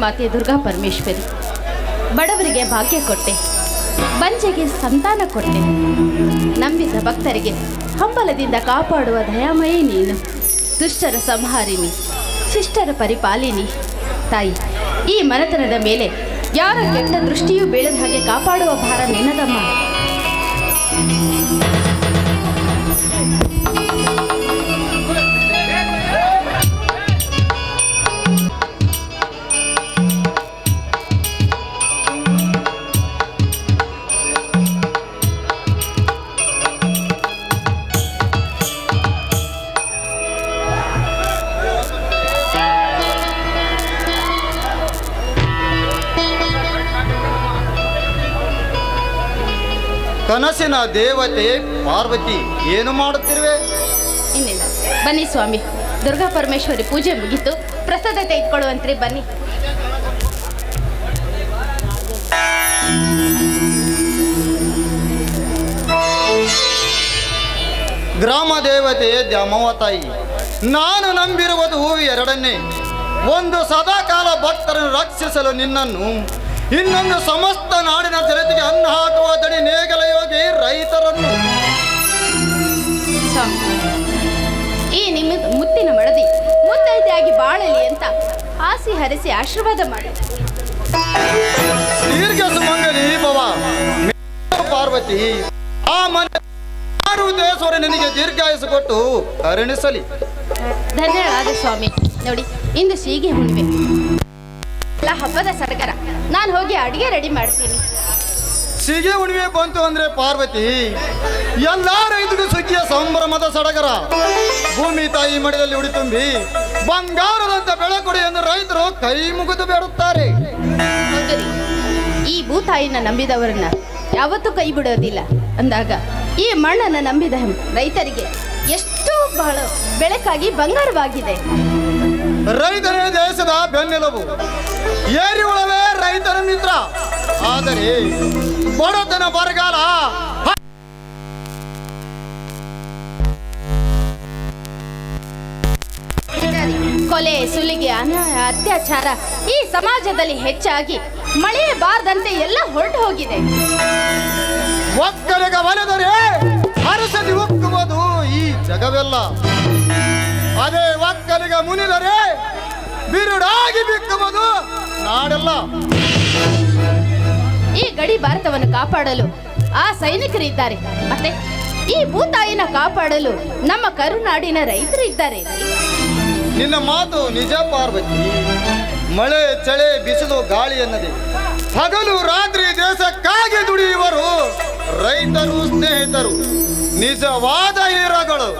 ಜಗನ್ಮಾತೆ ದುರ್ಗಾ ಪರಮೇಶ್ವರಿ. ಬಡವರಿಗೆ ಭಾಗ್ಯ ಕೊಟ್ಟೆ. ಬಂಜೆಗೆ ಸಂತಾನ ಕೊಟ್ಟೆ. ನಂಬಿದ ಭಕ್ತರಿಗೆ ಹಂಬಲದಿಂದ ಕಾಪಾಡುವ ದಯಾಮಯಿ ನೀನು. ದುಷ್ಟರ ಸಂಹಾರಿನಿ ಶಿಷ್ಟರ ಪರಿಪಾಲಿನಿ. ತಾಯಿ, ಈ ಮನೆತನದ ಮೇಲೆ ಯಾರ ಕೆಟ್ಟ ದೃಷ್ಟಿಯೂ ಬೀಳದ ಹಾಗೆ ಕಾಪಾಡುವ ಭಾರ ನಿನ್ನದಮ್ಮ. ಕನಸಿನ ದೇವತೆ ಪಾರ್ವತಿ ಏನು ಮಾಡುತ್ತಿರುವೆ? ಇನ್ನಿಲ್ಲ ಬನ್ನಿ ಸ್ವಾಮಿ. ದುರ್ಗಾ ಪರಮೇಶ್ವರಿ ಪೂಜೆ ಮುಗಿತು. ಪ್ರಸಾದ ತೆಗೆದುಕೊಳ್ಳುವಂತ್ರಿ ಬನ್ನಿ. ಗ್ರಾಮ ದೇವತೆ ದ್ಯಾಮವ ತಾಯಿ ನಾನು ನಂಬಿರುವುದು ಎರಡನ್ನೇ. ಒಂದು ಸದಾಕಾಲ ಭಕ್ತರನ್ನು ರಕ್ಷಿಸಲು ನಿನ್ನನ್ನು ಇನ್ನೊಂದು ಸಮಸ್ತ ನಾಡಿನ ಜನತೆಗೆ ಅನ್ನ ಹಾಕುವ ದಡಿ ನೇಗಲ ಯೋಗಿ ರೈತರನ್ನು. ಈ ನಿಮ್ಮ ಮುತ್ತಿನ ಮಡದಿ ಮುತ್ತೈದೆಯಾಗಿ ಬಾಳಲಿ ಅಂತ ಆಸಿ ಹರಿಸಿ ಆಶೀರ್ವಾದ ಮಾಡಿ. ದೀರ್ಘ ಸುಮಂಗಲಿ ಭವ. ಪಾರ್ವತಿ ಆ ಮನೆ ಪಾರ್ವತೇಶ್ವರ ನಿನಗೆ ದೀರ್ಘಾಯಸು ಕೊಟ್ಟು ಕರುಣಿಸಲಿ ಧನ್ಯವಾದ ಸ್ವಾಮಿ. ನೋಡಿ ಇಂದು ಸೀಗೆ ಹುಣ್ಣಿಮೆ. ಎಲ್ಲ ಹಬ್ಬದ ಸಡಗರ. ನಾನು ಹೋಗಿ ಅಡುಗೆ ರೆಡಿ ಮಾಡ್ತೀನಿ. ಸಿಗೆ ಉಣಿವೆ ಬಂತು ಅಂದ್ರೆ ಪಾರ್ವತಿ ಎಲ್ಲ ರೈತರು ಸುಗ್ಗಿಯ ಸಂಭ್ರಮದ ಸಡಗರ. ಭೂಮಿ ತಾಯಿ ಮಡಿದಲ್ಲಿ ಉಡಿತುಂಬಿ ಬಂಗಾರದಂತ ಬೆಳೆ ಕೊಡಿ ಎಂದು ರೈತರು ಕೈ ಮುಗಿದು ಬೇಡುತ್ತಾರೆ. ಈ ಭೂತಾಯಿನ ನಂಬಿದವರನ್ನ ಯಾವತ್ತೂ ಕೈ ಬಿಡೋದಿಲ್ಲ. ಅಂದಾಗ ಈ ಮಣ್ಣನ್ನ ನಂಬಿದ ರೈತರಿಗೆ ಎಷ್ಟು ಬಹಳ ಬೆಳಕಾಗಿ ಬಂಗಾರವಾಗಿದೆ. ರೈತರೇ ದೇಶದ ಬೆನ್ನೆಲುಬು. ಏರಿ ಉಳವೇ ರೈತನ ಮಿತ್ರ. ಆದರೆ ಬಡತನ ಬರಗಾಲ. ಕೊಲೆ ಸುಲಿಗೆ ಅನ್ಯಾಯ ಅತ್ಯಾಚಾರ ಈ ಸಮಾಜದಲ್ಲಿ ಹೆಚ್ಚಾಗಿ ಮಳೆ ಬಾರದಂತೆ ಎಲ್ಲ ಹೊರಟು ಹೋಗಿದೆ ಒಕ್ಕಲಿಗ ಒಲೆದರೆ ಹರಸದಿ ಉಕ್ಕುವುದು ಈ ಜಗವೆಲ್ಲ. ಅದೇ ಒಕ್ಕಲಿಗ ಮುನಿದರೆ ಬಿರುಡಾಗಿ ಬಿಕ್ಕುವುದು ನಾಡಲ್ಲ. ಈ ಗಡಿ ಭಾರತವನ್ನು ಕಾಪಾಡಲು ಆ ಸೈನಿಕರು ಇದ್ದಾರೆ. ಮತ್ತೆ ಈ ಭೂತಾಯಿನ ಕಾಪಾಡಲು ನಮ್ಮ ಕರುನಾಡಿನ ರೈತರು ಇದ್ದಾರೆ. ನಿನ್ನ ಮಾತು ನಿಜ ಪಾರ್ವತಿ. ಮಳೆ ಚಳಿ ಬಿಸಿಲು ಗಾಳಿ ಅನ್ನದೆ. ಹಗಲು ರಾತ್ರಿ ದೇಶಕ್ಕಾಗಿ ದುಡಿಯುವರು ರೈತರು ಸ್ನೇಹಿತರು ನಿಜವಾದ ಹೀರೋಗಳು.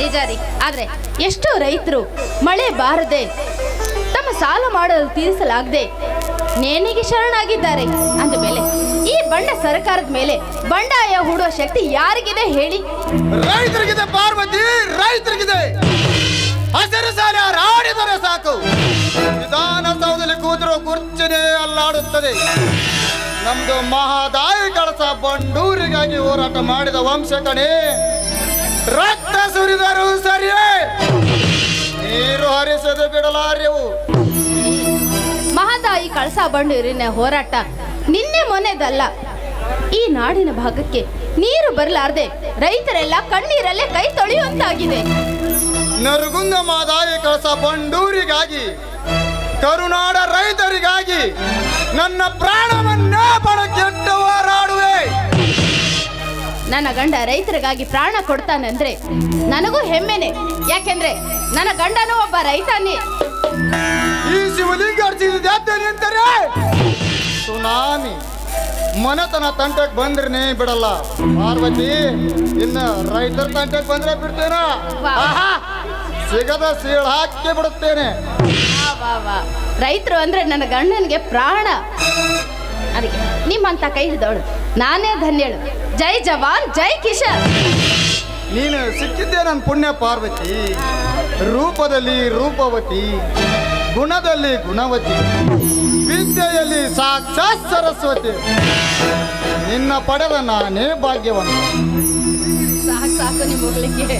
ನಿಜ ಆದ್ರೆ ಎಷ್ಟೋ ರೈತರು ಮಳೆ ಬಾರದೆ ತಮ್ಮ ಸಾಲ ಮಾಡಲು ತೀರಿಸಲಾಗದೆ ನೇಣಿಗೆ ಶರಣಾಗಿದ್ದಾರೆ ಅಂದ ಮೇಲೆ ಈ ಬಂಡ ಸರ್ಕಾರದ ಮೇಲೆ ಬಂಡಾಯ ಹೂಡುವ ಶಕ್ತಿ ಯಾರಿಗಿದೆ ಹೇಳಿ? ರೈತರಿಗಿದೆ ಪಾರ್ವತಿ, ರೈತರಿಗಿದೆ. ಹಸಿರು ಸಾಲ ಹಾರಾಡಿದರೆ ಸಾಕು. ವಿಧಾನಸೌಧದಲ್ಲಿ ಕೂತರು ಕುರ್ಚಿನೇ ಅಲ್ಲಾಡುತ್ತದೆ. ನಮ್ದು ಮಹಾದಾಯಿ ಕಳಸ ಬಂಡೂರಿಗಾಗಿ ಹೋರಾಟ ಮಾಡಿದ ವಂಶ ಕಣೆ. ರಕ್ತ ಸುರಿದರು ಸರಿಯೇ. ನೀರು ಹರಿಸದೆ ಬಿಡಲಾರ್ಯವು. ಮಹದಾಯಿ ಕಳಸ ಬಂಡೂರಿನ ಹೋರಾಟ ನಿನ್ನೆ ಮೊನ್ನೆದಲ್ಲ ಈ ನಾಡಿನ ಭಾಗಕ್ಕೆ ನೀರು ಬರಲಾರದೆ ರೈತರೆಲ್ಲ ಕಣ್ಣೀರಲ್ಲೇ ಕೈ ತೊಳೆಯುವಂತಾಗಿದೆ. ನರಗುಂದ ಮಾದಾಯಿ ಕಳಸ ಬಂಡೂರಿಗಾಗಿ ಕರುನಾಡ ರೈತರಿಗಾಗಿ ನನ್ನ ಪ್ರಾಣವನ್ನೇ ಪಣಕ್ಕಿಟ್ಟು ಹೋರಾಡುವೆ. ನನ್ನ ಗಂಡ ರೈತರಿಗಾಗಿ ಪ್ರಾಣ ಕೊಡ್ತಾನಂದ್ರೆ ನನಗೂ ಹೆಮ್ಮೆನೆ. ಯಾಕೆಂದ್ರೆ ನನ್ನ ಗಂಡನೂ ಒಬ್ಬ ರೈತನೇ. ಈ ಶಿವಲಿಂಗ ಸುನಾಮಿ ಮನೆತನ ತಂಟಕ್ಕೆ ಬಂದ್ರನೇ ಬಿಡಲ್ಲ. ಪಾರ್ವತಿ ಇನ್ನ ರೈತರ ತಂಟಕ್ಕೆ ಬಂದ್ರೆ ಬಿಡ್ತೇನ! ಸಿಗದ ಸೀಳ್ ಹಾಕಿ ಬಿಡುತ್ತೇನೆ. ರೈತರು ಅಂದ್ರೆ ನನ್ನ ಗಂಡನಿಗೆ ಪ್ರಾಣ. ಅದಕ್ಕೆ ನಿಮ್ಮಂತ ಕೈ ಹಿಡಿದವಳು ನಾನೇ ಧನ್ಯಳು. ಜೈ ಜವಾನ್ ಜೈ ಕಿಶನ್. ನೀನು ಸಿಕ್ಕಿದ್ದೆ ನನ್ನ ಪುಣ್ಯ ಪಾರ್ವತಿ. ರೂಪದಲ್ಲಿ ರೂಪವತಿ ಗುಣದಲ್ಲಿ ಗುಣವತಿ ವಿದ್ಯೆಯಲ್ಲಿ ಸಾಕ್ಷಾತ್ ಸರಸ್ವತಿ. ನಿನ್ನ ಪಡೆದ ನಾನೇ ಭಾಗ್ಯವಂತ. ಸಾಕು ಸಾಕು ನಿಮ್ಮ ಹೋಗ್ಲಿಕ್ಕೆ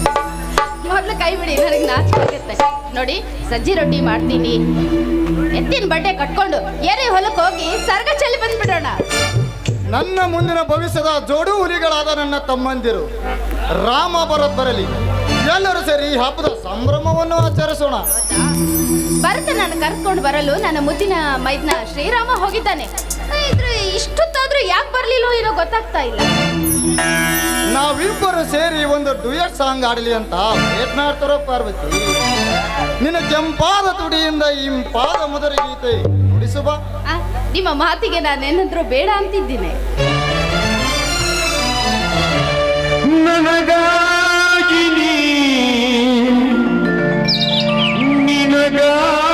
ಮೊದಲು ಕೈ ಬಿಡಿ ನನಗೆ ನಾಚಿಕೆ ನೋಡಿ ಸಜ್ಜಿ ರೊಟ್ಟಿ ಮಾಡ್ತೀನಿ. ಎತ್ತಿನ ಬಟ್ಟೆ ಕಟ್ಕೊಂಡು ಏನೇ ಹೊಲಕ್ಕೆ ಹೋಗಿ ಸರ್ಗ ಚೆಲ್ಲಿ ಬಂದ್ಬಿಡೋಣ. ನನ್ನ ಮುಂದಿನ ಭವಿಷ್ಯದ ಜೋಡು ಹುಲಿಗಳಾದ ನನ್ನ ತಮ್ಮಂದಿರು. ರಾಮ ಭರತ್ ಬರಲಿ. ಎಲ್ಲರೂ ಸೇರಿ ಈ ಹಬ್ಬದ ಸಂಭ್ರಮವನ್ನು ಆಚರಿಸೋಣ. ಭರತ ನನ್ನ ಕರ್ಕೊಂಡು ಬರಲು ನನ್ನ ಮುದ್ದಿನ ಮೈದ್ನ ಶ್ರೀರಾಮ ಹೋಗಿದ್ದಾನೆ. ಇದ್ರೆ ಇಷ್ಟೊತ್ತಾದ್ರೂ ಯಾಕೆ ಬರ್ಲಿಲ್ಲೋ ಏನೋ ಗೊತ್ತಾಗ್ತಾ ಇಲ್ಲ. ನಾವಿಬ್ಬರು ಸೇರಿ ಒಂದು ಡುಯೆಟ್ ಸಾಂಗ್ ಆಡಲಿ ಅಂತ ಪ್ರಯತ್ನ ಪಾರ್ವತಿ. ನಿನ್ನ ಕೆಂಪಾದ ತುಡಿಯಿಂದ ಇಂಪಾದ ಮೊದಲ ಗೀತೆ. ಆ, ನಿಮ್ಮ ಮಾತಿಗೆ ನಾನೇನಾದ್ರೂ ಬೇಡ ಅಂತಿದ್ದೀನಿ. ನನಗಾಗಿ ನೀ ನಿನಗಾಗಿ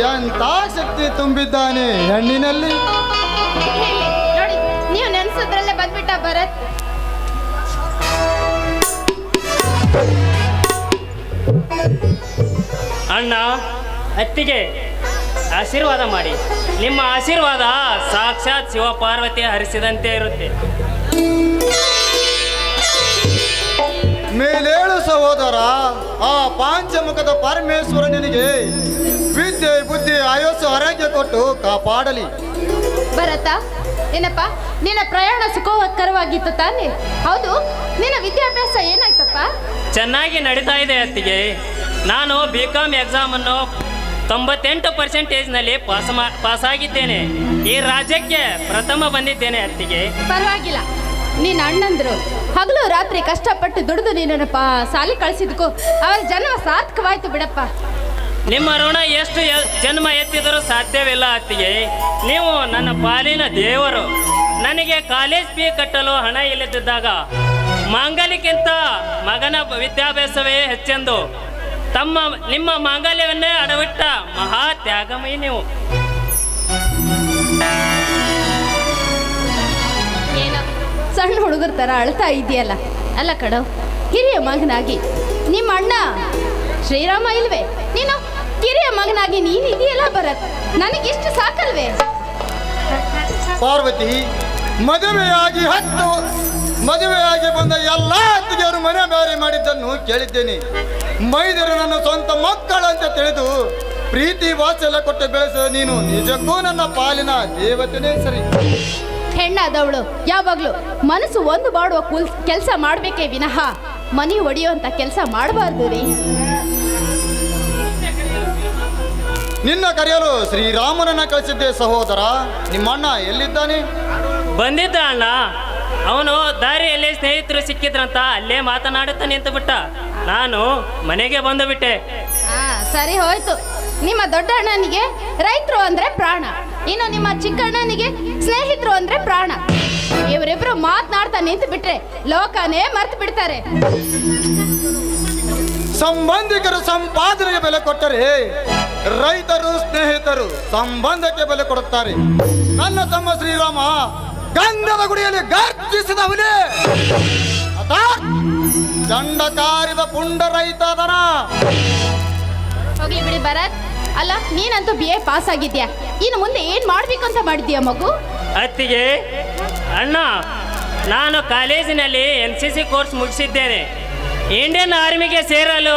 ಎಂಥ ಶಕ್ತಿ ತುಂಬಿದ್ದಾನೆ ಹೆಣ್ಣಿನಲ್ಲಿ? ನೋಡಿ ನೀವು ನೆನ್ಸದ್ರಲ್ಲೇ ಬಂದ್ಬಿಟ್ಟ ಭರತ್. ಅಣ್ಣ ಅತ್ತಿಗೆ ಆಶೀರ್ವಾದ ಮಾಡಿ. ನಿಮ್ಮ ಆಶೀರ್ವಾದ ಸಾಕ್ಷಾತ್ ಶಿವ ಪಾರ್ವತಿ ಹರಿಸಿದಂತೆ ಇರುತ್ತೆ. ಮೇಲೇಳು ಸಹೋದರ ಆ ಪಾಂಚಮುಖದ ಪರಮೇಶ್ವರ ನಿನಗೆ ವಿದ್ಯೆ ಬುದ್ಧಿ ಆಯಸ್ಸು ಆರೋಗ್ಯ ಕೊಟ್ಟು ಕಾಪಾಡಲಿ. ಭರತ ಏನಪ್ಪ? ನಿನ್ನ ಪ್ರಯಾಣ ಸುಖಕರವಾಗಿತ್ತು ತಾನೇ? ಹೌದು ನಿನ್ನ ವಿದ್ಯಾಭ್ಯಾಸ ಏನಾಯ್ತಪ್ಪ? ಚೆನ್ನಾಗಿ ನಡೀತಾ ಇದೆ ಅತ್ತಿಗೆ. ನಾನು ಬಿ ಕಾಮ್ ಎಕ್ಸಾಮನ್ನು ತೊಂಬತ್ತೆಂಟು ಪರ್ಸೆಂಟೇಜ್ನಲ್ಲಿ ಪಾಸ್ ಮಾ ಪಾಸಾಗಿದ್ದೇನೆ ಈ ರಾಜ್ಯಕ್ಕೆ ಪ್ರಥಮ ಬಂದಿದ್ದೇನೆ ಅತ್ತಿಗೆ. ಪರವಾಗಿಲ್ಲ. ನಿನ್ನ ಅಣ್ಣಂದ್ರು ಹಗಲು ರಾತ್ರಿ ಕಷ್ಟಪಟ್ಟು ದುಡಿದು ನೀನಪ್ಪ ಪಾ ಸಾಲಿ ಕಳಿಸಿದ್ಕು. ಅವರ ಜನ್ಮ ಸಾರ್ಥಕವಾಯ್ತು ಬಿಡಪ್ಪ. ನಿಮ್ಮ ಋಣ ಎಷ್ಟು ಜನ್ಮ ಎತ್ತಿದರೂ ಸಾಧ್ಯವಿಲ್ಲ ಅತ್ತಿಗೆ. ನೀವು ನನ್ನ ಪಾಲಿನ ದೇವರು. ನನಗೆ ಕಾಲೇಜ್ ಫೀ ಕಟ್ಟಲು ಹಣ ಇಲ್ಲದಿದ್ದಾಗ ಮಾಂಗಲ್ಯಕ್ಕಿಂತ ಮಗನ ವಿದ್ಯಾಭ್ಯಾಸವೇ ಹೆಚ್ಚೆಂದು ತಮ್ಮ, ನಿಮ್ಮ ಮಾಂಗಲ್ಯವನ್ನೇ ಅಡವಿಟ್ಟ ಮಹಾ ತ್ಯಾಗಮಯ ನೀವು. ಸಣ್ಣ ಹುಡುಗರ ಥರ ಅಳ್ತಾ ಇದೆಯಲ್ಲ? ಅಲ್ಲ ಕಡೋ ಹಿರಿಯ ಮಗನಾಗಿ ನಿಮ್ಮ ಅಣ್ಣ ಶ್ರೀರಾಮ ಇಲ್ವೇ? ನೀನು ಕಿರಿಯ ಮಗನಾಗಿ ನೀನು ಇದೆಯಲ್ಲ ಭರತ್? ನನಗಿಷ್ಟು ಸಾಕಲ್ವೇ? ಪಾರ್ವತಿ ಮದುವೆಯಾಗಿ ಹತ್ತು ಮದುವೆಯಾಗಿ ಬಂದ ಎಲ್ಲ ಅತ್ತಿಗೆಯರು ಮನೆ ಬೇರೆ ಮಾಡಿದ್ದನ್ನು ಕೇಳಿದ್ದೇನೆ. ಮೈದರು ನನ್ನ ಸ್ವಂತ ಮಕ್ಕಳಂತ ತಿಳಿದು ಪ್ರೀತಿ ವಾತ್ಸಲ್ಯ ಕೊಟ್ಟು ಬೆಳೆಸಿದ ನೀನು ನಿಜಕ್ಕೂ ನನ್ನ ಪಾಲಿನ ದೇವತೆನೇ ಸರಿ. ಹೆಣ್ಣಾದವಳು ಯಾವಾಗಲೂ ಮನಸ್ಸು ಒಂದು ಬಾಡುವ ಕುಲ್ ಕೆಲಸ ಮಾಡಬೇಕೇ ವಿನಃ. ಮನಿ ಒಡೆಯುವಂಥ ಕೆಲಸ ಮಾಡಬಾರ್ದು ರೀ. ನಿನ್ನ ಕರೆಯಲು ಶ್ರೀರಾಮನನ್ನ ಕಳಿಸಿದ್ದೆ ಸಹೋದರ. ನಿಮ್ಮಣ್ಣ ಎಲ್ಲಿದ್ದಾನೆ? ಬಂದಿದ್ದ ಅಣ್ಣ. ಅವನು ದಾರಿಯಲ್ಲಿ ಸ್ನೇಹಿತರು ಸಿಕ್ಕಿದ್ರಂತ ಅಲ್ಲೇ ಮಾತನಾಡುತ್ತಾ ನಿಂತು ಬಿಟ್ಟ. ನಾನು ಮನೆಗೆ ಬಂದು ಬಿಟ್ಟೆ ಆ ಸರಿ ಹೋಯ್ತು. ನಿಮ್ಮ ದೊಡ್ಡ ಅಣ್ಣನಿಗೆ ರೈತರು ಅಂದ್ರೆ ಪ್ರಾಣ. ಇನ್ನು ನಿಮ್ಮ ಚಿಕ್ಕ ಅಣ್ಣನಿಗೆ ಸ್ನೇಹಿತರು ಅಂದ್ರೆ ಪ್ರಾಣ. ಇವರಿಬ್ರು ಮಾತನಾಡ್ತಾ ನಿಂತು ಬಿಟ್ರೆ ಲೋಕನೇ ಮರ್ತು ಬಿಡ್ತಾರೆ. ಸಂಬಂಧಿಕರು ಸಂಪಾದನೆಗೆ ಬೆಲೆ ಕೊಟ್ಟರೆ ರೈತರು ಸ್ನೇಹಿತರು ಸಂಬಂಧಕ್ಕೆ ಬೆಲೆ ಕೊಡುತ್ತಾರೆ. ನನ್ನ ತಮ್ಮ ಶ್ರೀರಾಮ ಗಂಧದ ಗುಡಿಯಲ್ಲಿ ಗರ್ಜಿಸಿದವನೇ ಅತ ಚಂಡ ಕಾರಿದ ಪುಂಡ ರೈತ ಹೋಗ್ಲಿ ಬಿಡಿ ಭರತ್. ಅಲ್ಲ ನೀನಂತೂ ಬಿ ಎ ಪಾಸ್ ಆಗಿದ್ಯಾ? ಇನ್ನು ಮುಂದೆ ಏನ್ ಮಾಡ್ಬೇಕು ಅಂತ ಮಾಡಿದ್ಯಾ ಮಗು? ಅತ್ತಿಗೆ ಅಣ್ಣ ನಾನು ಕಾಲೇಜಿನಲ್ಲಿ ಎನ್ ಸಿ ಸಿ ಕೋರ್ಸ್ ಮುಗಿಸಿದ್ದೇನೆ. ಇಂಡಿಯನ್ ಆರ್ಮಿಗೆ ಸೇರಲು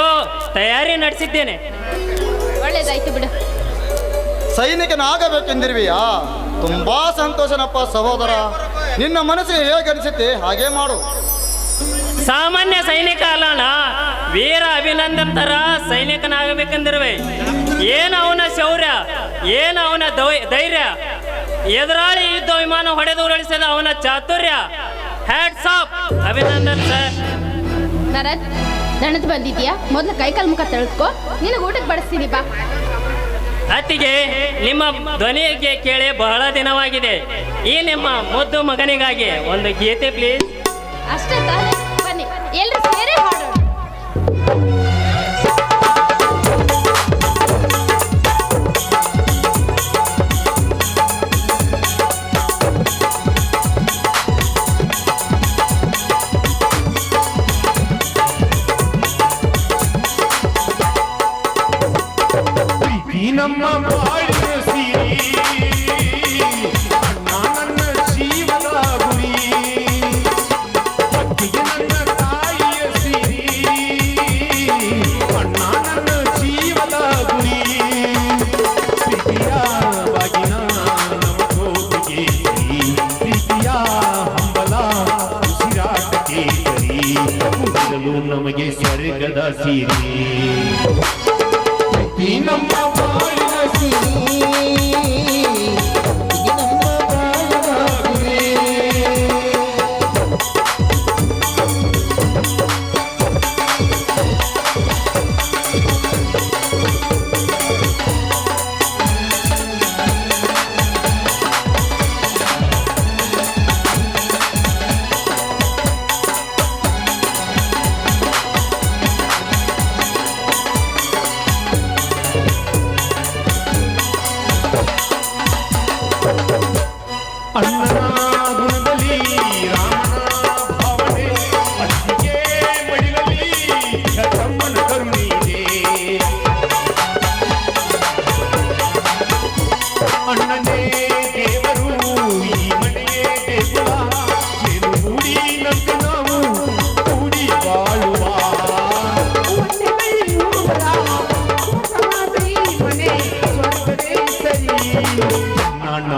ತಯಾರಿ ನಡೆಸಿದ್ದೇನೆ. ಒಳ್ಳೇದಾಯ್ತು ಬಿಡು. ಸೈನಿಕನಾಗಬೇಕೆಂದಿರುವೆಯಾ? ತುಂಬಾ ಸಂತೋಷನಪ್ಪ ಸಹೋದರ. ನಿನ್ನ ಮನಸ್ಸಿಗೆ ಹೇಗೆ ಅನಿಸುತ್ತೆ? ಹಾಗೆ ಮಾಡು. ಸಾಮಾನ್ಯ ಸೈನಿಕ ಅಲ್ಲಣ್ಣ ವೀರ ಅಭಿನಂದನ್ ತರ ಸೈನಿಕನಾಗಬೇಕೆಂದಿರುವೆ. ಏನು ಅವನ ಶೌರ್ಯ? ಏನು ಅವನ ದೌ- ಧೈರ್ಯ? ಎದುರಾಳಿ ಯುದ್ಧ ವಿಮಾನ ಹೊಡೆದು ಉರುಳಿಸಿದ ಅವನ ಚಾತುರ್ಯ? Hats off Abhinandan sir Bharat ದಣದ್ ಬಂದಿದ್ಯಾ ಮೊದಲು ಕೈಕಾಲು ಮುಖ ತಳ್ಕೊ ನಿನಗೆ ಊಟಕ್ಕೆ ಬಡಿಸ್ತೀನಿ ಬಾ. ಅತ್ತಿಗೆ ನಿಮ್ಮ ಧ್ವನಿಗೆ ಕೇಳಿ ಬಹಳ ದಿನವಾಗಿದೆ. ಈ ನಿಮ್ಮ ಮುದ್ದು ಮಗನಿಗಾಗಿ ಒಂದು ಗೀತೆ ಪ್ಲೀಸ್ ಅಷ್ಟೇ ತಾನೇ ಬನ್ನಿ. ಎಲ್ಲರೂ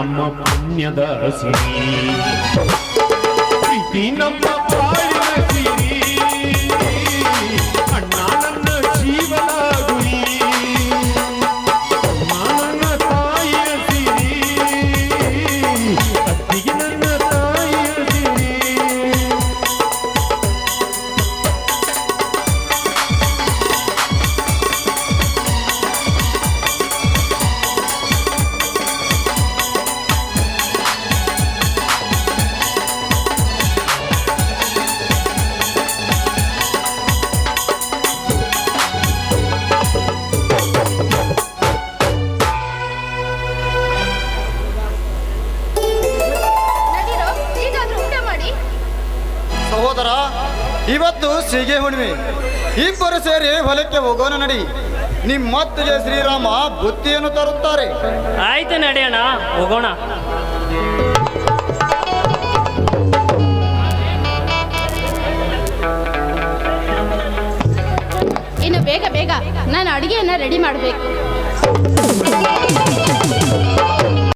ನಮ್ಮ ಪುಣ್ಯದ ಸಿರಿ ಪ್ರೀತಿ ನಮ್ಮ ಸೀಗೆ ಹುಣ್ಣಿಮೆ. ಇಬ್ಬರು ಸೇರಿ ಹೊಲಕ್ಕೆ ಹೋಗೋಣ ನಡಿ. ನಿಮ್ಮತ್ತಿಗೆ ಶ್ರೀರಾಮ ಬುತ್ತಿಯನ್ನು ತರುತ್ತಾರೆ. ಆಯ್ತು ನಡೆಯೋಣ ಹೋಗೋಣ. ಇನ್ನು ಬೇಗ ಬೇಗ ನಾನು ಅಡುಗೆಯನ್ನು ರೆಡಿ ಮಾಡಬೇಕು.